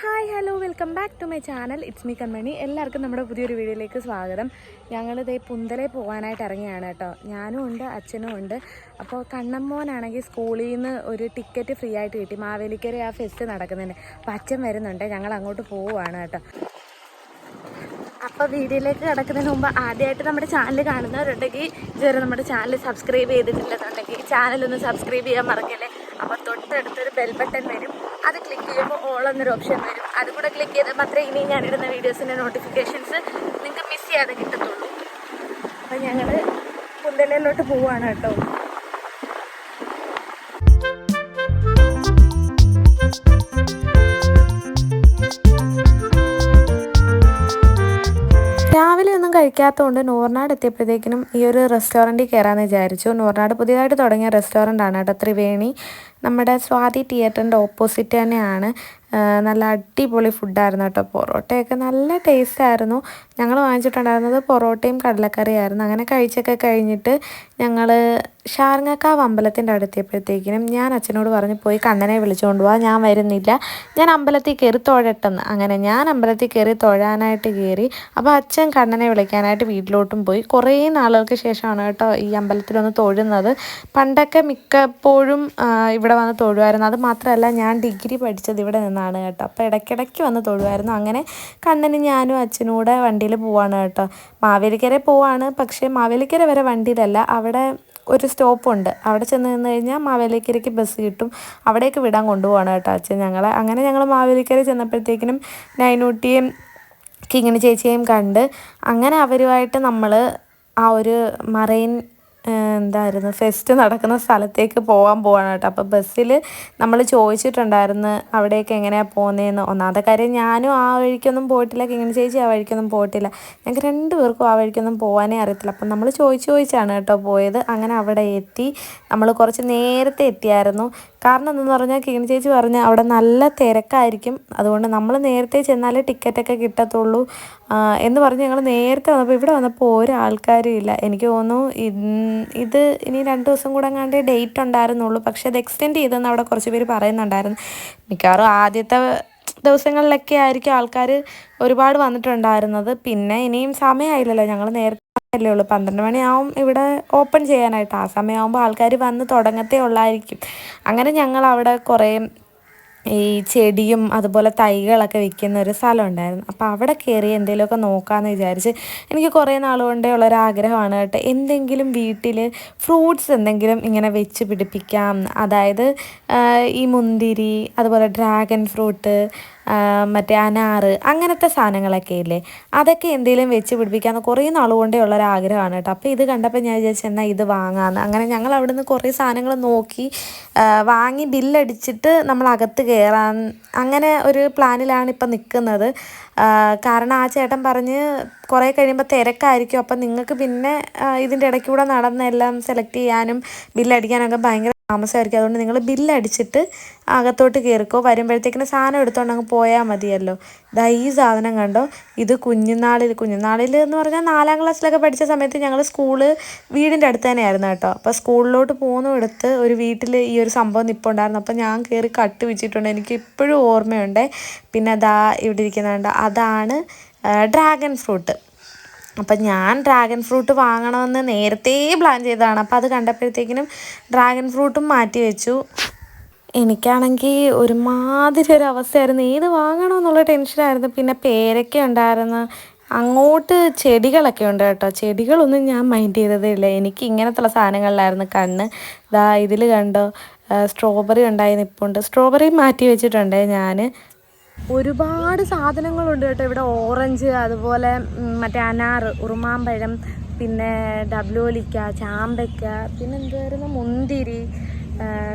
Hi hello welcome back to my channel it's me Kanmani എല്ലാവർക്കും നമ്മുടെ പുതിയൊരു വീഡിയോയിലേക്ക് സ്വാഗതം. ഞങ്ങളിതേ പുന്തലെ പോകാനായിട്ട് ഇറങ്ങിയാണ് കേട്ടോ. ഞാനും ഉണ്ട് അച്ഛനും ഉണ്ട്. അപ്പോൾ കണ്ണമ്മോനാണെങ്കിൽ സ്കൂളിൽ നിന്ന് ഒരു ടിക്കറ്റ് ഫ്രീ ആയിട്ട് കിട്ടി. മാവേലിക്കര ആ ഫെസ്റ്റ് നടക്കുന്നുണ്ട് അപ്പോൾ അച്ഛൻ വരുന്നുണ്ട്. ഞങ്ങൾ അങ്ങോട്ട് പോവുകയാണ് കേട്ടോ. അപ്പോൾ വീഡിയോയിലേക്ക് കിടക്കുന്നതിന് മുമ്പ് ആദ്യമായിട്ട് നമ്മുടെ ചാനൽ കാണുന്നവരുണ്ടെങ്കിൽ ഇതുവരെ നമ്മുടെ ചാനൽ സബ്സ്ക്രൈബ് ചെയ്തിട്ടില്ലെന്നുണ്ടെങ്കിൽ ചാനലൊന്ന് സബ്സ്ക്രൈബ് ചെയ്യാൻ മറക്കല്ലേ? അപ്പോൾ തൊട്ടടുത്തൊരു ബെൽ ബട്ടൺ വരും. അത് ക്ലിക്ക് ചെയ്യുമ്പോൾ ഓൾ എന്നൊരു ഓപ്ഷൻ വരും. അതുകൂടെ ക്ലിക്ക് ചെയ്താൽ മാത്രമേ ഇനി ഇടുന്ന വീഡിയോസിന്റെ നോട്ടിഫിക്കേഷൻസ് നിങ്ങൾക്ക് മിസ് ചെയ്യാതെ കിട്ടത്തുള്ളൂ. അപ്പം ഞങ്ങൾ കുന്തലയിലോട്ട് പോവുകയാണ് കേട്ടോ. രാവിലെ ഒന്നും കഴിക്കാത്തതുകൊണ്ട് നൂർനാട് എത്തിയപ്പോഴത്തേക്കിനും ഈ ഒരു റെസ്റ്റോറന്റിൽ കയറാമെന്ന് വിചാരിച്ചു. നൂർനാട് പുതിയതായിട്ട് തുടങ്ങിയ റെസ്റ്റോറന്റ് ആണ് കേട്ടോ ത്രിവേണി. നമ്മുടെ സ്വാതി തിയേറ്ററിന്റെ ഓപ്പോസിറ്റ് തന്നെയാണ് നല്ല അടിപൊളി ഫുഡായിരുന്നു കേട്ടോ. പൊറോട്ടയൊക്കെ നല്ല ടേസ്റ്റ് ആയിരുന്നു. ഞങ്ങൾ വാങ്ങിച്ചിട്ടുണ്ടായിരുന്നത് പൊറോട്ടയും കടലക്കറിയായിരുന്നു. അങ്ങനെ കഴിച്ചൊക്കെ കഴിഞ്ഞിട്ട് ഞങ്ങൾ ഷാർങ്ങക്കാവ് അമ്പലത്തിന്റെ അടുത്തെത്തിയപ്പോഴത്തേക്കിനും ഞാൻ അച്ഛനോട് പറഞ്ഞ് പോയി കണ്ണനെ വിളിച്ചുകൊണ്ട് പോവാം ഞാൻ വരുന്നില്ല. ഞാൻ അമ്പലത്തിൽ കയറി തൊഴട്ടെന്ന്. അങ്ങനെ ഞാൻ അമ്പലത്തിൽ കയറി തൊഴാനായിട്ട് കയറി അപ്പോൾ അച്ഛൻ കണ്ണനെ വിളിക്കാനായിട്ട് വീട്ടിലോട്ടും പോയി. കുറേ നാളുകൾക്ക് ശേഷമാണ് കേട്ടോ ഈ അമ്പലത്തിലൊന്ന് തൊഴുന്നത്. പണ്ടൊക്കെ മിക്കപ്പോഴും ഇവിടെ വന്ന് തൊഴുമായിരുന്നു അത് മാത്രമല്ല ഞാൻ ഡിഗ്രി പഠിച്ചത് ഇവിടെ നിന്നാണ് കേട്ടോ. അപ്പോൾ ഇടയ്ക്കിടയ്ക്ക് വന്ന് തൊഴുമായിരുന്നു അങ്ങനെ കണ്ണന് ഞാനും അച്ഛനും കൂടെ വണ്ടിയിൽ പോവാണ് കേട്ടോ. മാവേലിക്കര പോവാണ്. പക്ഷേ മാവേലിക്കര വരെ വണ്ടിയിലല്ല. അവിടെ ഒരു സ്റ്റോപ്പുണ്ട് അവിടെ ചെന്ന് നിന്ന് കഴിഞ്ഞാൽ മാവേലിക്കരയ്ക്ക് ബസ് കിട്ടും. അവിടേക്ക് വിടാൻ കൊണ്ടുപോകണം കേട്ടോ അച്ഛൻ ഞങ്ങളെ. അങ്ങനെ ഞങ്ങൾ മാവേലിക്കര ചെന്നപ്പോഴത്തേക്കിനും നൈനൂട്ടിയും കിങ്ങിണി ചേച്ചിയെയും കണ്ട് അങ്ങനെ അവരുമായിട്ട് നമ്മൾ ആ ഒരു മറൈൻ എന്തായിരുന്നു ഫെസ്റ്റ് നടക്കുന്ന സ്ഥലത്തേക്ക് പോകാൻ പോവാണ് കേട്ടോ. അപ്പോൾ ബസ്സിൽ നമ്മൾ ചോദിച്ചിട്ടുണ്ടായിരുന്നു അവിടേക്ക് എങ്ങനെയാണ് പോകുന്നതെന്ന് ഒന്നാമത്തെ കാര്യം ഞാനും ആ വഴിക്കൊന്നും പോയിട്ടില്ല കിങ്ങിണി ചേച്ചി ആ വഴിക്കൊന്നും പോയിട്ടില്ല. ഞങ്ങൾക്ക് രണ്ട് പേർക്കും ആ വഴിക്കൊന്നും പോകാനേ അറിയത്തില്ല. അപ്പം നമ്മൾ ചോദിച്ച് ചോദിച്ചാണ് കേട്ടോ പോയത്. അങ്ങനെ അവിടെ എത്തി. നമ്മൾ കുറച്ച് നേരത്തെ എത്തിയായിരുന്നു. കാരണം എന്തെന്ന് പറഞ്ഞാൽ കിങ്ങിണി ചേച്ചി പറഞ്ഞ അവിടെ നല്ല തിരക്കായിരിക്കും. അതുകൊണ്ട് നമ്മൾ നേരത്തെ ചെന്നാലേ ടിക്കറ്റൊക്കെ കിട്ടത്തുള്ളൂ. എന്ന് പറഞ്ഞ് ഞങ്ങൾ നേരത്തെ വന്നപ്പോൾ ഇവിടെ വന്നപ്പോൾ ഒരാൾക്കാരും ഇല്ല. എനിക്ക് തോന്നുന്നു ഇത് ഇനി രണ്ട് ദിവസം കൂടെ അങ്ങാണ്ട് ഡേറ്റ് ഉണ്ടായിരുന്നുള്ളൂ. പക്ഷെ അത് എക്സ്റ്റെൻഡ് ചെയ്തെന്ന് അവിടെ കുറച്ച് പേര് പറയുന്നുണ്ടായിരുന്നു. മിക്കവാറും ആദ്യത്തെ ദിവസങ്ങളിലൊക്കെ ആയിരിക്കും ആൾക്കാർ ഒരുപാട് വന്നിട്ടുണ്ടായിരുന്നത്. പിന്നെ ഇനിയും സമയമായില്ലല്ലോ ഞങ്ങൾ നേരത്തെ അല്ലേ ഉള്ളൂ. പന്ത്രണ്ട് മണിയാവും ഇവിടെ ഓപ്പൺ ചെയ്യാനായിട്ട്. ആ സമയമാകുമ്പോൾ ആൾക്കാർ വന്ന് തുടങ്ങത്തേ ഉള്ളായിരിക്കും. അങ്ങനെ ഞങ്ങൾ അവിടെ കുറേ ഈ ചെടിയും അതുപോലെ തൈകളൊക്കെ വിൽക്കുന്ന ഒരു സ്ഥലം ഉണ്ടായിരുന്നു. അപ്പോൾ അവിടെ കയറി എന്തെങ്കിലുമൊക്കെ നോക്കാമെന്ന് വിചാരിച്ച് എനിക്ക് കുറേ നാൾ കൊണ്ടേ ഉള്ളൊരാഗ്രഹമാണ് കേട്ടോ. എന്തെങ്കിലും വീട്ടിൽ ഫ്രൂട്ട്സ് എന്തെങ്കിലും ഇങ്ങനെ വെച്ച് പിടിപ്പിക്കാം. അതായത് ഈ മുന്തിരി അതുപോലെ ഡ്രാഗൺ ഫ്രൂട്ട് മറ്റേ അനാറ് അങ്ങനത്തെ സാധനങ്ങളൊക്കെ ഇല്ലേ? അതൊക്കെ എന്തെങ്കിലും വെച്ച് പിടിപ്പിക്കാമെന്ന് കുറേ നാൾ കൊണ്ടേ ഉള്ളൊരാഗ്രഹമാണ് കേട്ടോ. അപ്പോൾ ഇത് കണ്ടപ്പോൾ ഞാൻ വിചാരിച്ചു എന്നാൽ ഇത് വാങ്ങാമെന്ന് അങ്ങനെ ഞങ്ങൾ അവിടെ നിന്ന് കുറേ സാധനങ്ങൾ നോക്കി വാങ്ങി ബില്ലടിച്ചിട്ട് നമ്മൾ അകത്ത് കയറാൻ അങ്ങനെ ഒരു പ്ലാനിലാണ് ഇപ്പം നിൽക്കുന്നത്. കാരണം ആ ചേട്ടൻ പറഞ്ഞ് കുറേ കഴിയുമ്പോൾ തിരക്കായിരിക്കും. അപ്പം നിങ്ങൾക്ക് പിന്നെ ഇതിന്റെ ഇടയ്ക്കൂടെ നടന്നെല്ലാം സെലക്ട് ചെയ്യാനും ബില്ലടിക്കാനൊക്കെ ഭയങ്കര താമസമായിരിക്കും. അതുകൊണ്ട് നിങ്ങൾ ബില്ലടിച്ചിട്ട് അകത്തോട്ട് കയറിക്കോ വരുമ്പോഴത്തേക്കിന് സാധനം എടുത്തോണ്ട് അങ്ങ് പോയാൽ മതിയല്ലോ. ദാ ഈ സാധനം കണ്ടോ? ഇത് കുഞ്ഞുനാളിൽ കുഞ്ഞുനാളിൽ എന്ന് പറഞ്ഞാൽ നാലാം ക്ലാസ്സിലൊക്കെ പഠിച്ച സമയത്ത് ഞങ്ങൾ സ്കൂൾ വീടിന്റെ അടുത്ത് തന്നെയായിരുന്നു കേട്ടോ. അപ്പോൾ സ്കൂളിലോട്ട് പോകുന്നിടത്ത് ഒരു വീട്ടിൽ ഈ ഒരു സംഭവം നിൽപ്പുണ്ടായിരുന്നു അപ്പോൾ ഞാൻ കയറി കട്ട് വെച്ചിട്ടുണ്ട്. എനിക്ക് ഇപ്പോഴും ഓർമ്മയുണ്ട്. പിന്നെ അതാ ഇവിടെ ഇരിക്കുന്നുണ്ട്. അതാണ് ഡ്രാഗൺ ഫ്രൂട്ട് അപ്പം ഞാൻ ഡ്രാഗൺ ഫ്രൂട്ട് വാങ്ങണമെന്ന് നേരത്തെ പ്ലാൻ ചെയ്തതാണ്. അപ്പം അത് കണ്ടപ്പോഴത്തേക്കിനും ഡ്രാഗൺ ഫ്രൂട്ടും മാറ്റി വെച്ചു. എനിക്കാണെങ്കിൽ ഒരുമാതിരി ഒരു അവസ്ഥയായിരുന്നു. ഏത് വാങ്ങണമെന്നുള്ള ടെൻഷനായിരുന്നു പിന്നെ പേരൊക്കെ ഉണ്ടായിരുന്നു. അങ്ങോട്ട് ചെടികളൊക്കെ ഉണ്ട് കേട്ടോ. ചെടികളൊന്നും ഞാൻ മൈൻഡ് ചെയ്തതേ ഇല്ല എനിക്ക് ഇങ്ങനത്തുള്ള സാധനങ്ങളിലായിരുന്നു കണ്ണ്. ദാ ഇതിൽ കണ്ടോ? സ്ട്രോബെറി ഉണ്ടായി നിൽപ്പുണ്ട് സ്ട്രോബെറി മാറ്റി വെച്ചിട്ടുണ്ട് ഞാൻ ഒരുപാട് സാധനങ്ങളുണ്ട് കേട്ടോ. ഇവിടെ ഓറഞ്ച് അതുപോലെ മറ്റേ അനാറ് ഉറുമാമ്പഴം പിന്നെ ഡബ്ലോലിക്ക ചാമ്പയ്ക്ക പിന്നെ എന്തുവായിരുന്നു? മുന്തിരി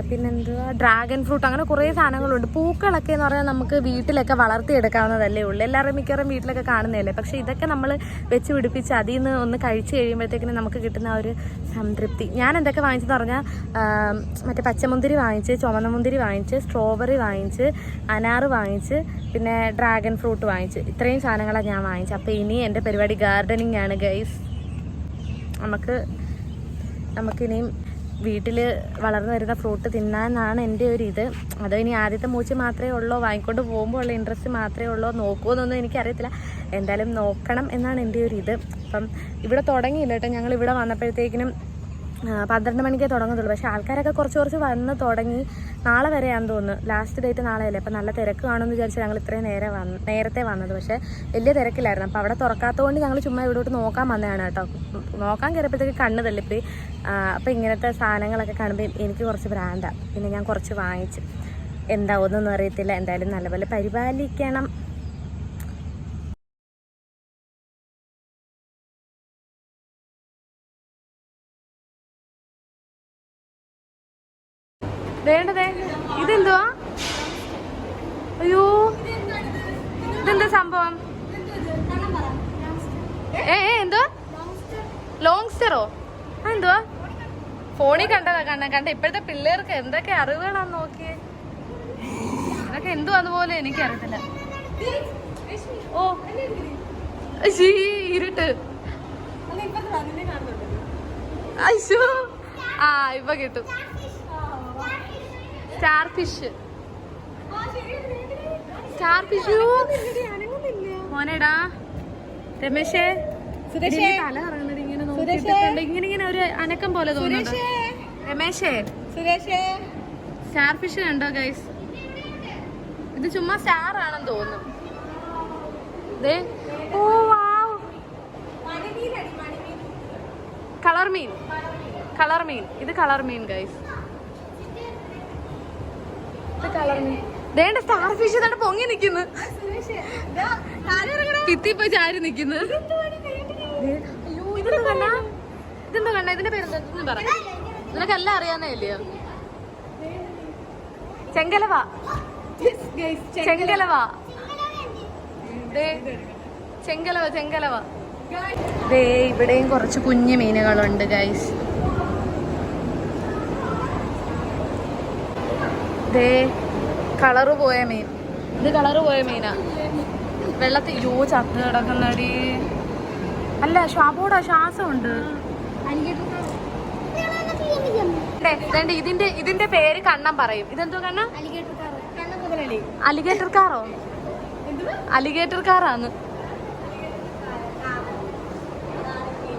പിന്നെന്തുവാ? ഡ്രാഗൺ ഫ്രൂട്ട് അങ്ങനെ കുറേ സാധനങ്ങളുണ്ട്. പൂക്കളൊക്കെ എന്ന് പറഞ്ഞാൽ നമുക്ക് വീട്ടിലൊക്കെ വളർത്തിയെടുക്കാവുന്നതല്ലേ ഉള്ളൂ. എല്ലാവരും മിക്കവാറും വീട്ടിലൊക്കെ കാണുന്നതല്ലേ? പക്ഷേ ഇതൊക്കെ നമ്മൾ വെച്ച് പിടിപ്പിച്ച് അതിൽ നിന്ന് ഒന്ന് കഴിച്ച് കഴിയുമ്പോഴത്തേക്കിനും നമുക്ക് കിട്ടുന്ന ഒരു സംതൃപ്തി. ഞാൻ എന്തൊക്കെ വാങ്ങിച്ചെന്ന് പറഞ്ഞാൽ മറ്റേ പച്ചമുന്തിരി വാങ്ങിച്ച് ചുമന്ന മുന്തിരി വാങ്ങിച്ച് സ്ട്രോബെറി വാങ്ങിച്ച് അനാറ് വാങ്ങിച്ച് പിന്നെ ഡ്രാഗൺ ഫ്രൂട്ട് വാങ്ങിച്ച്. ഇത്രയും സാധനങ്ങളാണ് ഞാൻ വാങ്ങിച്ചത്. അപ്പോൾ ഇനി എന്റെ പരിപാടി ഗാർഡനിങ് ആണ് ഗൈസ് നമുക്ക് നമുക്കിനിയും വീട്ടിൽ വളർന്നു വരുന്ന ഫ്രൂട്ട് തിന്നാനാണ് എന്റെ ഒരു ഇത്. അതോ ഇനി ആദ്യത്തെ മൂച്ച് മാത്രമേ ഉള്ളൂ? വാങ്ങിക്കൊണ്ട് പോകുമ്പോൾ ഉള്ള ഇൻട്രസ്റ്റ് മാത്രമേ ഉള്ളൂ? നോക്കുമെന്നൊന്നും എനിക്കറിയത്തില്ല. എന്തായാലും നോക്കണം എന്നാണ് എന്റെ ഒരു ഇത്. അപ്പം ഇവിടെ തുടങ്ങിയില്ല കേട്ടോ. ഞങ്ങൾ ഇവിടെ വന്നപ്പോഴത്തേക്കിനും പന്ത്രണ്ട് മണിക്കേ തുടങ്ങത്തുള്ളൂ. പക്ഷേ ആൾക്കാരൊക്കെ കുറച്ച് കുറച്ച് വന്ന് തുടങ്ങി നാളെ വരെയാണെന്ന് തോന്നുന്നു. ലാസ്റ്റ് ഡേറ്റ് നാളെയല്ലേ? അപ്പം നല്ല തിരക്ക് കാണുമെന്ന് വിചാരിച്ച് ഞങ്ങൾ ഇത്രയും നേരെ വന്ന് നേരത്തെ വന്നത്. പക്ഷേ വലിയ തിരക്കില്ലായിരുന്നു അപ്പോൾ അവിടെ തുറക്കാത്തതുകൊണ്ട് ഞങ്ങൾ ചുമ്മാ ഇവിടോട്ട് നോക്കാൻ വന്നതാണ് കേട്ടോ. നോക്കാൻ കയറിയപ്പോഴത്തേക്ക് കണ്ണ് തള്ളിപ്പോയി. അപ്പോൾ ഇങ്ങനത്തെ സാധനങ്ങളൊക്കെ കാണുമ്പോൾ എനിക്ക് കുറച്ച് ബ്രാൻഡാണ് പിന്നെ ഞാൻ കുറച്ച് വാങ്ങിച്ചു. എന്താവുന്നൊന്നും അറിയത്തില്ല. എന്തായാലും നല്ലപോലെ പരിപാലിക്കണം. വേണ്ടതേ. ഇതെന്തുവാ? അയ്യോ. ഇതെന്താ സംഭവം? ഏ ഏ എന്തുവാ? ലോങ്സ്റ്ററോ? സ്റ്ററോ എന്തുവാ ഫോണിൽ കണ്ടതാ കണ്ട കണ്ട ഇപ്പോഴത്തെ പിള്ളേർക്ക് എന്തൊക്കെ അറിവുകളാന്ന് നോക്കിയേ. ഇതൊക്കെ എന്തുവാന്ന് പോലും എനിക്കറിയത്തില്ല. ഓ. ഇരുട്ട്. അയ്യോ ആ ഇപ്പൊ കിട്ടും. സ്റ്റാർ ഫിഷ് സ്റ്റാർ ഫിഷ് മോനെടാ. രമേശേ ഇതിന്റെ തല കറങ്ങുന്നത് ഇങ്ങനെ നോക്കിയിട്ട് ഇങ്ങനെ ഇങ്ങനെ ഒരു അനക്കം പോലെ തോന്നുന്നു രമേശേ. സുരേഷേ. സ്റ്റാർ ഫിഷ് കണ്ടോ ഗൈസ്? ഇത് ചുമ്മാ സ്റ്റാർ ആണെന്ന് തോന്നുന്നു കളർ മീൻ. കളർ മീൻ. ഇത് കളർ മീൻ ഗൈസ്. ദേണ്ട സ്റ്റാർ ഫിഷ് ഇതാണ് പൊങ്ങി നിക്കുന്നു. പോയി ചാരി നിക്കുന്നു. ഇതെന്താ കണ്ണാ? ഇതെന്താ കണ്ണാ? ഇതിന്റെ പേര് എന്തെന്ന് പറ. നിനക്കെല്ലാം അറിയാന്നേ ഇല്ലയോ ചെങ്കലവ. ചെങ്കലവ. ചെങ്കലവ. ചെങ്കലവ ദേ ഇവിടെയും കുറച്ച് കുഞ്ഞു മീനുകളുണ്ട് ഗൈസ് ദേ കളറ് പോയ മീൻ. ഇത് കളറ് പോയ മീനാ. വെള്ളത്തിൽ യോ ചത്ത് കിടക്കുന്നടി. അല്ല ശ്വാപോടാ ശ്വാസമുണ്ട്. ഇതിന്റെ ഇതിന്റെ പേര് കണ്ണം പറയും. ഇതെന്തോ കണ്ണ? അലിഗേറ്റർ കാറോ? അലിഗേറ്റർ കാറാന്ന്.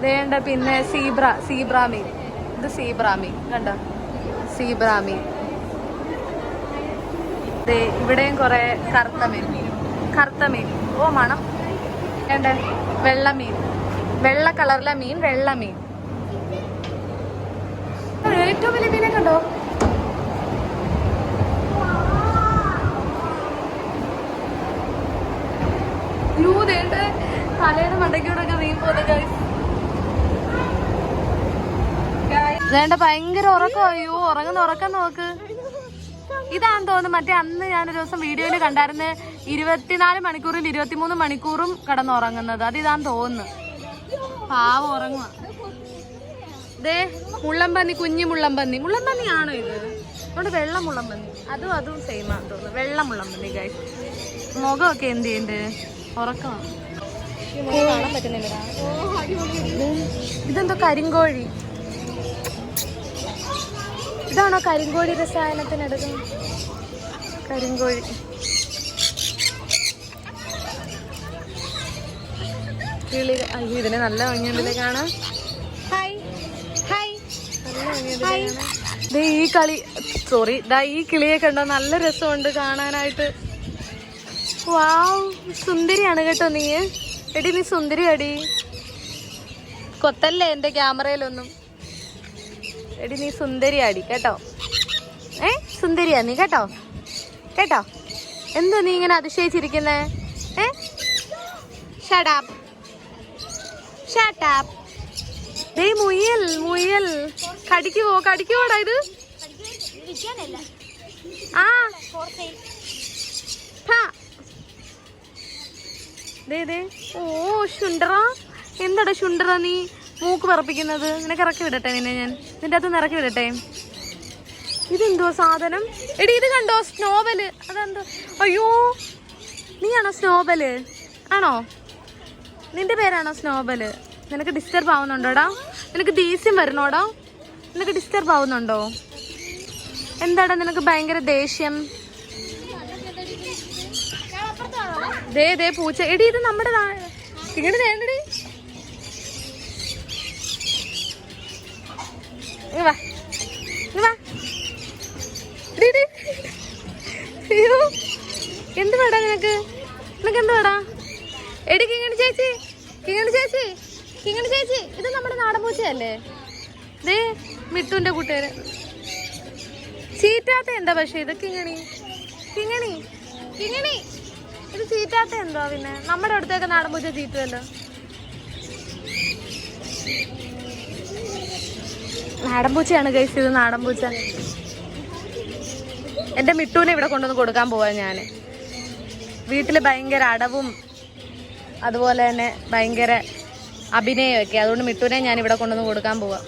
വേണ്ട പിന്നെ സീബ്ര സീബ്രാമി ഇത് സീബ്രാമി കണ്ട? സീബ്രാമി ഇവിടെയും കുറെ കറുത്ത മീൻ കറുത്ത മീൻ ഓ മണം. വേണ്ട വെള്ള മീൻ വെള്ള കളറിലെ മീൻ വെള്ള മീൻ ഏറ്റവും വലിയ മീനെ കണ്ടോ? തലയുടെ മണ്ടയ്ക്കൂടൊക്കെ മീൻ. വേണ്ട ഭയങ്കര ഉറക്കം. അയ്യോ ഉറങ്ങുന്ന ഉറക്കം നോക്ക്. ഇതാന്ന് തോന്നുന്നു. മറ്റേ അന്ന് ഞാനൊരു ദിവസം വീഡിയോയിൽ കണ്ടായിരുന്നു ഇരുപത്തിനാല് മണിക്കൂറിൽ ഇരുപത്തിമൂന്ന് മണിക്കൂറും കിടന്നുറങ്ങുന്നത്. അത് ഇതാന്ന് തോന്നുന്നു. പാവം ഉറങ്ങുക. ദേ മുള്ളംപന്നി കുഞ്ഞു മുള്ളംപന്നി. മുള്ളംപന്നി ആണോ ഇത്? അതുകൊണ്ട് വെള്ള മുള്ളംപന്നി. അതും അതും സെയിം ആണെന്ന് തോന്നുന്നു. വെള്ള മുള്ളംപന്നി കൈ മുഖമൊക്കെ എന്ത് ചെയ്യുന്നുണ്ട് ഉറക്കമാണ് ഇതെന്തോ കരിങ്കോഴി. ഇതാണോ കരിങ്കോഴി രസായനത്തിനെടുക്കുന്നത് കരിങ്കോഴി. കിളി അയ്യോ ഇതിന് നല്ല ഭംഗിയുണ്ടല്ലേ കാണാൻ. ഹായ്. ഹായ്. ഹായ്. ദേ ഈ കളി സോറി ദാ ഈ കിളിയെ കണ്ടോ? നല്ല രസമുണ്ട് കാണാനായിട്ട്. വാവ് സുന്ദരിയാണ് കേട്ടോ നീ. എടി നീ സുന്ദരി അടി കൊത്തല്ലേ എന്റെ ക്യാമറയിലൊന്നും? എടി നീ സുന്ദരി ആടി കേട്ടോ? ഏ? സുന്ദരിയാ നീ കേട്ടോ? കേട്ടോ? എന്താ നീ ഇങ്ങനെ അതിശയിച്ചിരിക്കുന്നേ? ഏ? ഷടാപ്പ് ഷട്ടാപ്പ് ദേ മുയൽ മുയൽ. കടിക്കുവോ കടിക്കുവോടാ ഇത്. ആ. ദേ ദേ. ഓ ശുണ്ടറ. എന്താടാ ശുണ്ടറ നീ? മൂക്ക് പറപ്പിക്കുന്നത് നിനക്ക് ഇറക്കി വിടട്ടെ നിന്നെ ഞാൻ. നിന്റെ അകത്ത് ഇറക്കി വിടട്ടെ. ഇതെന്തോ സാധനം? എടി ഇത് കണ്ടോ? സ്നോബൽ. അതെന്തോ? അയ്യോ നീയാണോ സ്നോബൽ? ആണോ? നിന്റെ പേരാണോ സ്നോബൽ? നിനക്ക് ഡിസ്റ്റർബ് ആവുന്നുണ്ടോടാ? നിനക്ക് ദേഷ്യം വരണോടാ നിനക്ക് ഡിസ്റ്റർബ് ആവുന്നുണ്ടോ? എന്താടാ നിനക്ക് ഭയങ്കര ദേഷ്യം? ദേ ദേ പൂച്ച. എടി ഇത് നമ്മുടെ ഇങ്ങോട്ട് വാ. വാ. അയ്യോ. എന്ത് വേടാ നിനക്ക്? നിനക്ക് എന്ത് വേടാ എടി കിങ്ങണി ചേച്ചി. കിങ്ങണി ചേച്ചി. കിങ്ങണി ചേച്ചി ഇത് നമ്മുടെ നാടൻ പൂച്ചയല്ലേ ദേ മിട്ടുന്റെ കൂട്ടുകാര്. ചീറ്റാത്ത എന്താ പക്ഷെ ഇത് കിങ്ങണി? കിങ്ങണി? കിങ്ങണി? ഇത് ചീറ്റാത്ത എന്തോ പിന്നെ? നമ്മുടെ അടുത്തൊക്കെ നാടൻ പൂച്ച ചീറ്റുമല്ലോ നാടൻ പൂച്ചയാണ് കഴിച്ചത് ഇത് നാടൻ പൂച്ച. എന്റെ മിട്ടൂനെ ഇവിടെ കൊണ്ടുവന്ന് കൊടുക്കാൻ പോവാ ഞാൻ വീട്ടിൽ ഭയങ്കര അടവും അതുപോലെ തന്നെ ഭയങ്കര അഭിനയമൊക്കെ. അതുകൊണ്ട് മിട്ടൂനെ ഞാൻ ഇവിടെ കൊണ്ടുവന്ന് കൊടുക്കാൻ പോവാ.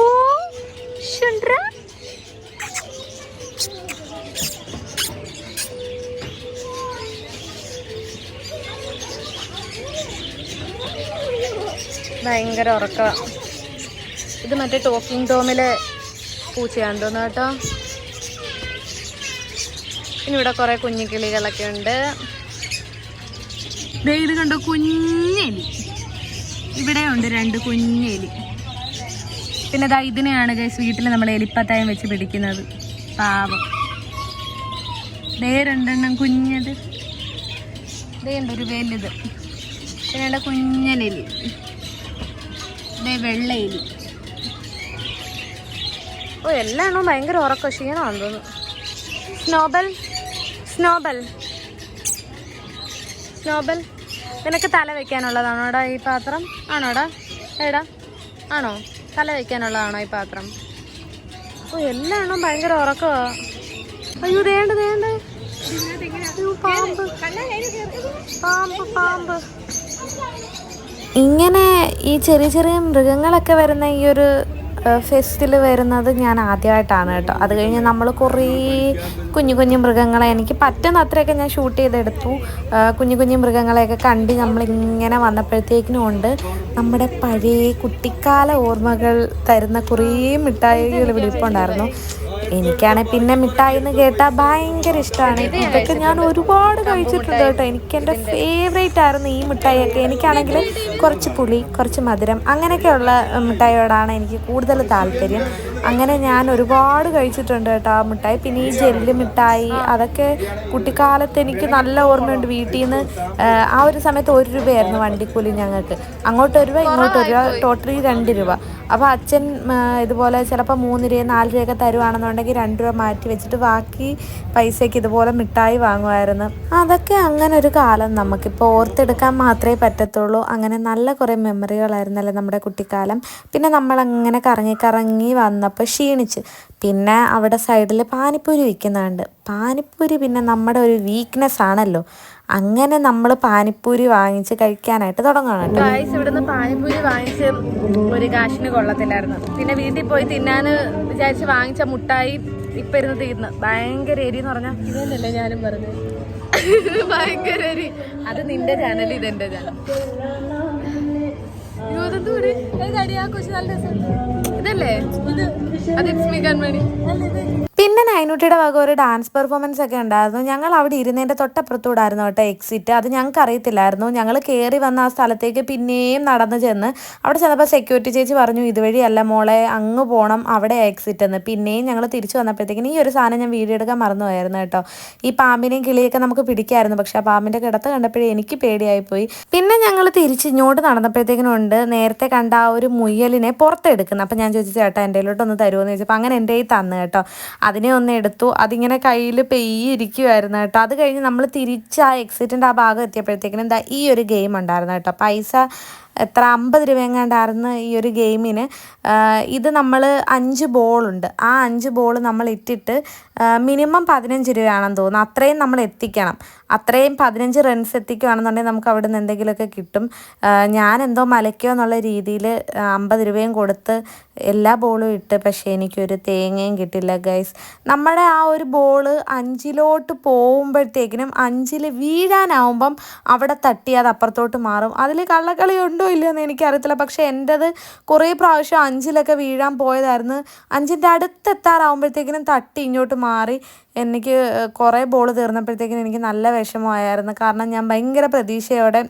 ഓ ഭയങ്കര ഉറക്ക. ഇത് മറ്റേ ടോക്കിംഗ് ടോമിലെ പൂച്ചയാണ് തോന്നുന്നു കേട്ടോ. പിന്നെ ഇവിടെ കുറെ കുഞ്ഞിക്കിളികളൊക്കെ ഉണ്ട്. ഇത് കണ്ടോ കുഞ്ഞെലി ഇവിടെ ഉണ്ട് രണ്ട് കുഞ്ഞെലി പിന്നെ ദാ ഇതിനെയാണ് ഗൈസ് വീട്ടിൽ നമ്മൾ എലിപ്പത്തായം വെച്ച് പിടിക്കുന്നത്. പാവം. ദേ രണ്ടെണ്ണം കുഞ്ഞത്. ദേ ഉണ്ട് ഒരു വലുത്. പിന്നെ കുഞ്ഞലി ദേ വെള്ളയെലി ഓ എല്ലാണോ ഭയങ്കര ഉറക്കം? ക്ഷീണമാണെന്ന് തോന്നുന്നു. Snowball Snowball. സ്നോബൽ നിനക്ക് തല വെക്കാനുള്ളതാണോടാ ഈ പാത്രം? ആണോടാ എടാ? ആണോ? തല വെക്കാനുള്ളതാണോ ഈ പാത്രം? ഓ എല്ലാണോ ഭയങ്കര ഉറക്കമാണ് അയ്യോ പാമ്പ് പാമ്പ്. ഇങ്ങനെ ഈ ചെറിയ ചെറിയ മൃഗങ്ങളൊക്കെ വരുന്ന ഈ ഒരു ഫെസ്റ്റിൽ വരുന്നത് ഞാൻ ആദ്യമായിട്ടാണ് കേട്ടോ. അത് കഴിഞ്ഞ് നമ്മൾ കുറേ കുഞ്ഞു കുഞ്ഞു മൃഗങ്ങളെ എനിക്ക് പറ്റുന്ന അത്രയൊക്കെ ഞാൻ ഷൂട്ട് ചെയ്തെടുത്തു. കുഞ്ഞു കുഞ്ഞു മൃഗങ്ങളെയൊക്കെ കണ്ട് നമ്മളിങ്ങനെ വന്നപ്പോഴത്തേക്കിനും ഉണ്ട് നമ്മുടെ പഴയ കുട്ടിക്കാല ഓർമ്മകൾ തരുന്ന കുറേ മിഠായികൾ വിളിപ്പുണ്ടായിരുന്നു എനിക്കാണെങ്കിൽ പിന്നെ മിഠായി എന്ന് കേട്ടാൽ ഭയങ്കര ഇഷ്ടമാണ് ഇതൊക്കെ ഞാൻ ഒരുപാട് കഴിച്ചിട്ടുണ്ട് കേട്ടോ. എനിക്ക് എന്റെ ഫേവറേറ്റ് ആയിരുന്നു ഈ മിഠായിയൊക്കെ. എനിക്കാണെങ്കിൽ കുറച്ച് പുളി കുറച്ച് മധുരം അങ്ങനെയൊക്കെയുള്ള മിഠായിയോടാണ് എനിക്ക് കൂടുതൽ താല്പര്യം. അങ്ങനെ ഞാൻ ഒരുപാട് കഴിച്ചിട്ടുണ്ട് കേട്ടോ ആ മിഠായി. പിന്നെ ഈ ജെല്ല് മിഠായി അതൊക്കെ കുട്ടിക്കാലത്ത് എനിക്ക് നല്ല ഓർമ്മയുണ്ട് വീട്ടിൽ നിന്ന് ആ ഒരു സമയത്ത് ഒരു രൂപയായിരുന്നു വണ്ടിക്കൂലി ഞങ്ങൾക്ക്. അങ്ങോട്ട് ഒരു രൂപ ഇങ്ങോട്ട് ഒരു രൂപ ടോട്ടലി രണ്ട് രൂപ. അപ്പോൾ അച്ഛൻ ഇതുപോലെ ചിലപ്പോൾ മൂന്ന് രൂപ നാല് രൂപയൊക്കെ തരുവാണെന്നുണ്ടെങ്കിൽ രണ്ട് രൂപ മാറ്റി വെച്ചിട്ട് ബാക്കി പൈസയ്ക്ക് ഇതുപോലെ മിഠായി വാങ്ങുമായിരുന്നു. അതൊക്കെ അങ്ങനെ ഒരു കാലം നമുക്കിപ്പോൾ ഓർത്തെടുക്കാൻ മാത്രമേ പറ്റത്തുള്ളൂ. അങ്ങനെ നല്ല കുറേ മെമ്മറികളായിരുന്നല്ലേ നമ്മുടെ കുട്ടിക്കാലം. പിന്നെ നമ്മളങ്ങനെ കറങ്ങി കറങ്ങി വന്നപ്പോൾ ക്ഷീണിച്ച്. പിന്നെ അവിടെ സൈഡിൽ പാനിപ്പൂരി വിൽക്കുന്നുണ്ട്. പാനിപ്പൂരി പിന്നെ നമ്മുടെ ഒരു വീക്ക്നെസ് ആണല്ലോ. അങ്ങനെ നമ്മൾ പാനിപ്പൂരി വാങ്ങിച്ച് കഴിക്കാനായിട്ട് തുടങ്ങണം ഗായ്സ് ഇവിടുന്ന് പാനിപ്പൂരി വാങ്ങിച്ച് ഒരു കാശിന് കൊള്ളത്തില്ലായിരുന്നു. പിന്നെ വീട്ടിൽ പോയി തിന്നാന്ന് വിചാരിച്ച് വാങ്ങിച്ച മുട്ടായി ഇപ്പൊ ഇരുന്ന് തീർന്ന് ഭയങ്കര എരി എന്ന് പറഞ്ഞാൽ ഇതന്നല്ലേ ഞാനും പറഞ്ഞു? ഭയങ്കര എരി. അത് നിന്റെ ചാനൽ ഇതെന്റെ ചാനൽ ഇതല്ലേ? അത് ഇറ്റ്സ് മീ കൺമണി. പിന്നെ നൈനുട്ടിയുടെ വക ഒരു ഡാൻസ് പെർഫോമൻസ് ഒക്കെ ഉണ്ടായിരുന്നു. ഞങ്ങൾ അവിടെ ഇരുന്നതിന്റെ തൊട്ടപ്പുറത്തൂടായിരുന്നു കേട്ടോ എക്സിറ്റ് അത് ഞങ്ങൾക്ക് അറിയത്തില്ലായിരുന്നു. ഞങ്ങൾ കയറി വന്ന ആ സ്ഥലത്തേക്ക് പിന്നെയും നടന്നു ചെന്ന് അവിടെ ചെന്നപ്പോൾ സെക്യൂരിറ്റി ചേച്ചി പറഞ്ഞു ഇതുവഴിയല്ല മോളെ അങ്ങ് പോകണം അവിടെ എക്സിറ്റ് എന്ന്. പിന്നെയും ഞങ്ങൾ തിരിച്ചു വന്നപ്പോഴത്തേക്കിനും ഈ ഒരു സാധനം ഞാൻ വീഡിയോ എടുക്കാൻ മറന്നുപോയായിരുന്നു കേട്ടോ. ഈ പാമ്പിനെയും കിളിയൊക്കെ നമുക്ക് പിടിക്കായിരുന്നു. പക്ഷേ ആ പാമ്പിന്റെ കിടത്ത് കണ്ടപ്പോഴേ എനിക്ക് പേടിയായിപ്പോയി. പിന്നെ ഞങ്ങൾ തിരിച്ച് ഇങ്ങോട്ട് നടന്നപ്പോഴത്തേക്കിനും ഉണ്ട് നേരത്തെ കണ്ട ആ ഒരു മുയലിനെ പുറത്തെടുക്കുന്നത്. അപ്പം ഞാൻ ചോദിച്ചു ചേട്ടാ എന്റെ തരുമോ എന്ന് ചോദിച്ചപ്പോൾ അങ്ങനെ എന്റെ തന്നു കേട്ടോ. അതിനെ ഒന്ന് എടുത്തു. അതിങ്ങനെ കയ്യിൽ പെയ്യിരിക്കുമായിരുന്നു കേട്ടോ. അത് കഴിഞ്ഞ് നമ്മൾ തിരിച്ച് ആ എക്സിറ്റിന്റെ ആ ഭാഗം എത്തിയപ്പോഴത്തേക്കിനും എന്താ ഈ ഒരു ഗെയിം ഉണ്ടായിരുന്നു കേട്ടോ. പൈസ എത്ര അമ്പത് രൂപ എങ്ങാണ്ടായിരുന്നു ഈ ഒരു ഗെയിമിന്. ഇത് നമ്മൾ അഞ്ച് ബോളുണ്ട്. ആ അഞ്ച് ബോൾ നമ്മൾ ഇട്ടിട്ട് മിനിമം പതിനഞ്ച് രൂപയാണെന്ന് തോന്നുന്നു. അത്രയും നമ്മൾ എത്തിക്കണം. അത്രയും പതിനഞ്ച് റൺസ് എത്തിക്കുകയാണെന്നുണ്ടെങ്കിൽ നമുക്ക് അവിടെ നിന്ന് എന്തെങ്കിലുമൊക്കെ കിട്ടും. ഞാൻ എന്തോ മലയ്ക്കോ എന്നുള്ള രീതിയിൽ അമ്പത് രൂപയും കൊടുത്ത് എല്ലാ ബോളും ഇട്ട് പക്ഷേ എനിക്കൊരു തേങ്ങയും കിട്ടില്ല ഗൈസ്. നമ്മുടെ ആ ഒരു ബോൾ അഞ്ചിലോട്ട് പോകുമ്പോഴത്തേക്കിനും അഞ്ചിൽ വീഴാനാവുമ്പം അവിടെ തട്ടി അത് അപ്പുറത്തോട്ട് മാറും. അതിൽ കള്ളക്കളി ഉണ്ടോ ഇല്ലയോ എന്ന് എനിക്കറിയത്തില്ല. പക്ഷേ എന്റെത് കുറേ പ്രാവശ്യം അഞ്ചിലൊക്കെ വീഴാൻ പോയതായിരുന്നു. അഞ്ചിന്റെ അടുത്തെത്താറാകുമ്പോഴത്തേക്കിനും തട്ടി ഇങ്ങോട്ട് മാറി എനിക്ക് കുറേ ബോൾ തീർന്നപ്പോഴത്തേക്കിനും എനിക്ക് നല്ല വിഷമമായിരുന്നു. കാരണം ഞാൻ ഭയങ്കര പ്രതീക്ഷയോടെ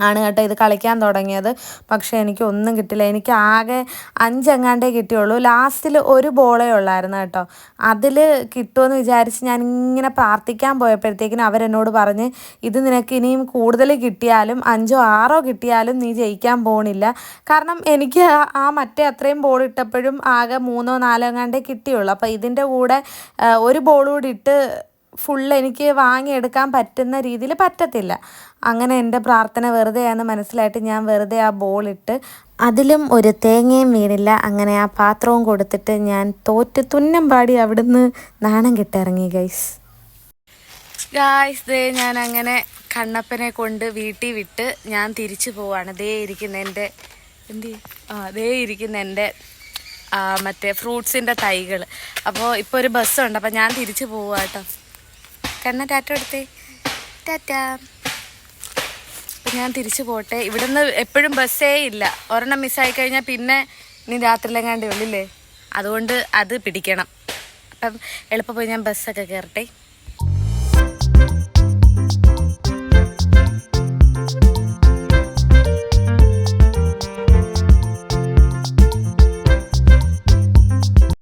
ആണ് കേട്ടോ ഇത് കളിക്കാൻ തുടങ്ങിയത്. പക്ഷേ എനിക്ക് ഒന്നും കിട്ടില്ല. എനിക്ക് ആകെ അഞ്ചെങ്ങാണ്ടേ കിട്ടിയുള്ളൂ. ലാസ്റ്റിൽ ഒരു ബോളേ ഉള്ളായിരുന്നു കേട്ടോ. അതിൽ കിട്ടുമെന്ന് വിചാരിച്ച് ഞാൻ ഇങ്ങനെ പ്രാർത്ഥിക്കാൻ പോയപ്പോഴത്തേക്കിനും അവരെന്നോട് പറഞ്ഞ് ഇത് നിനക്ക് ഇനിയും കൂടുതൽ കിട്ടിയാലും അഞ്ചോ ആറോ കിട്ടിയാലും നീ ജയിക്കാൻ പോണില്ല. കാരണം എനിക്ക് ആ- മറ്റേ അത്രയും ബോൾ ഇട്ടപ്പോഴും ആകെ മൂന്നോ നാലോ എങ്ങാണ്ടേ കിട്ടിയുള്ളൂ. അപ്പോൾ ഇതിന്റെ കൂടെ ഒരു ബോൾ കൂടി ഇട്ട് ഫുൾ എനിക്ക് വാങ്ങിയെടുക്കാൻ പറ്റുന്ന രീതിയിൽ പറ്റത്തില്ല. അങ്ങനെ എന്റെ പ്രാർത്ഥന വെറുതെയാണെന്ന് മനസ്സിലായിട്ട് ഞാൻ വെറുതെ ആ ബോളിട്ട് അതിലും ഒരു തേങ്ങയും വീണില്ല. അങ്ങനെ ആ പാത്രവും കൊടുത്തിട്ട് ഞാൻ തോറ്റ് തുന്നം പാടി അവിടുന്ന് നാണം കിട്ടിറങ്ങി ഗൈസ് ഗായ്സ് ദേ ഞാൻ അങ്ങനെ കണ്ണപ്പനെ കൊണ്ട് വീട്ടിൽ വിട്ട് ഞാൻ തിരിച്ചു പോവാണ്. ദേ ഇരിക്കുന്ന എന്റെ എന്ത്? ആ ദേ ഇരിക്കുന്ന എന്റെ മറ്റേ ഫ്രൂട്ട്സിന്റെ തൈകൾ. അപ്പോൾ ഇപ്പോൾ ഒരു ബസ്സുണ്ട്. അപ്പോൾ ഞാൻ തിരിച്ചു പോവാട്ടോ കണ്ണ ടാറ്റ എടുത്തേ ടാറ്റ. അപ്പം ഞാൻ തിരിച്ചു പോട്ടെ. ഇവിടുന്ന് എപ്പോഴും ബസ്സേ ഇല്ല. ഒരെണ്ണം മിസ്സായി കഴിഞ്ഞാൽ പിന്നെ ഇനി രാത്രിയിലെങ്ങാണ്ടേ ഉള്ളില്ലേ അതുകൊണ്ട് അത് പിടിക്കണം. അപ്പം എളുപ്പം പോയി ഞാൻ ബസ്സൊക്കെ കയറട്ടെ.